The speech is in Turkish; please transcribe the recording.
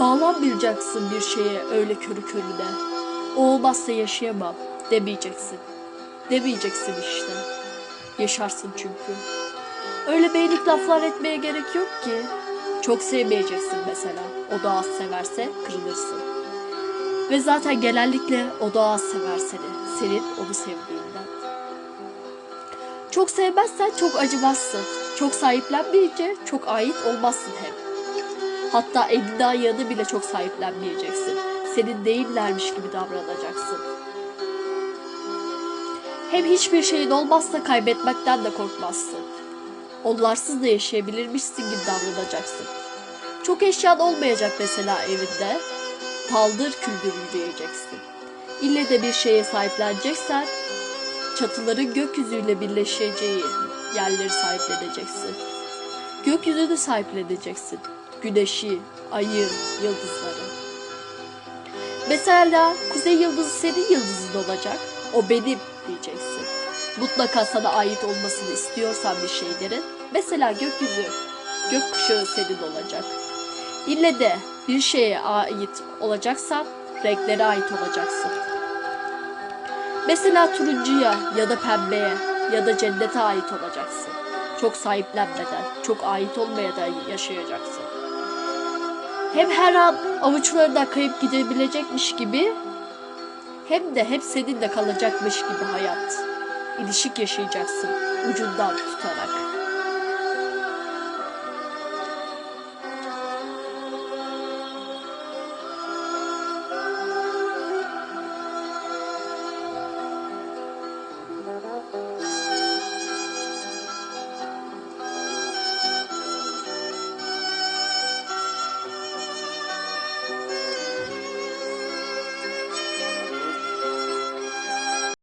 Bağlanmayacaksın bir şeye öyle körü körüne. O olmazsa yaşayamam demeyeceksin. Demeyeceksin işte. Yaşarsın çünkü. Öyle beylik laflar etmeye gerek yok ki. Çok sevmeyeceksin mesela. O da az severse kırılırsın. Ve zaten genellikle o da az sever seni. Senin onu sevdiğinden. Çok sevmezsen çok acımazsın. Çok sahiplenmeyince çok ait olmazsın hem. Hatta ayağını bile çok sahiplenmeyeceksin. Senin değillermiş gibi davranacaksın. Hem hiçbir şeyin olmazsa kaybetmekten de korkmazsın. Onlarsız da yaşayabilirmişsin gibi davranacaksın. Çok eşyan olmayacak mesela evinde. Paldır küldür yürüyeceksin. İlle de bir şeye sahipleneceksen çatıların gökyüzüyle birleşeceği yerleri sahipleneceksin. Gökyüzünü sahipleneceksin. Güneşi, ayı, yıldızları. Mesela kuzey yıldızı senin yıldızın olacak. O benim diyeceksin. Mutlaka sana ait olmasını istiyorsan bir şeylerin. Mesela gökyüzü, gökkuşağı senin olacak. İlle de bir şeye ait olacaksan renklere ait olacaksın. Mesela turuncuya ya da pembeye ya da cennete ait olacaksın. Çok sahiplenmeden, çok ait olmayadan yaşayacaksın. Hem her an avuçlarından kayıp gidebilecekmiş gibi hem de hep seninle kalacakmış gibi hayat. İlişik yaşayacaksın ucundan tutarak.